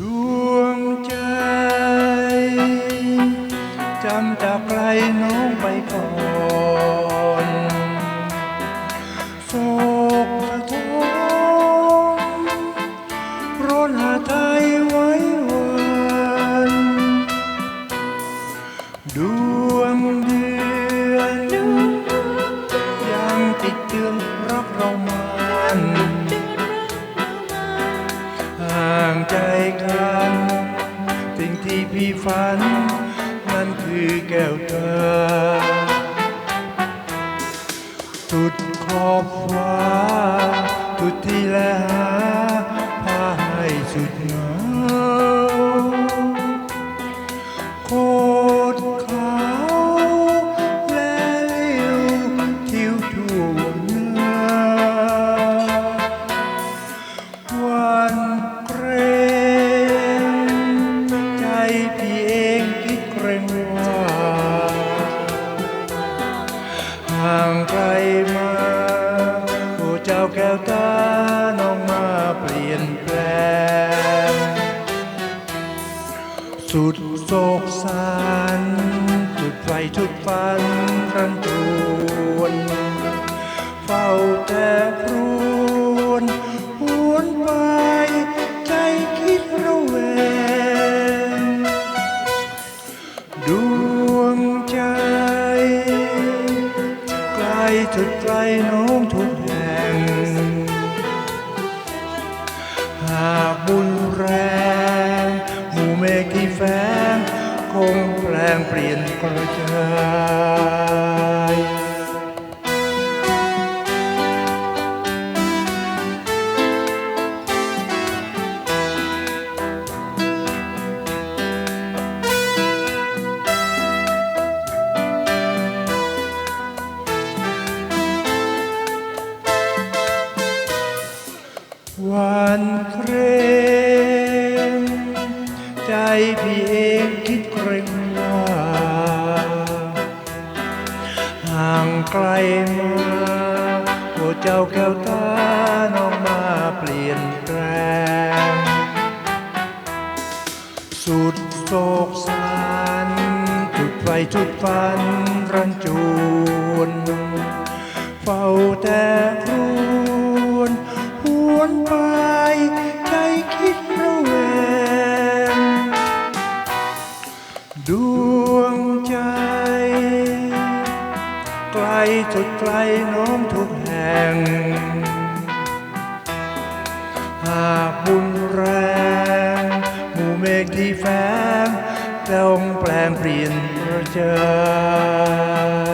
ดวงใจ จำจากไกลนอไปก่อนโศกกรมรนหาไทไว้วันดวงดื ฝัน นั่นคือแก้วตาสุดขอบฟ้าสุดที่แลหัน จุดไฟจุดฟันรันจวนเฝ้าแต่ครวนหวนไปใจคิดระแวงดวงใจ ไกลจุดไกลน้องทุกแห่ง หากบุญ วันเครมใจพี่เองคิดเกรงว่า ห่างไกลมาโอ้เจ้าแก้วตาน้องมาเปลี่ยนแปลง สุดโศกสันจุดไฟจุดฟันรันจวน จุดไกลน้องทุกแห่ง หากบุญแรง หมู่เมฆที่แฝงต้องแปลงเปลี่ยนเจอ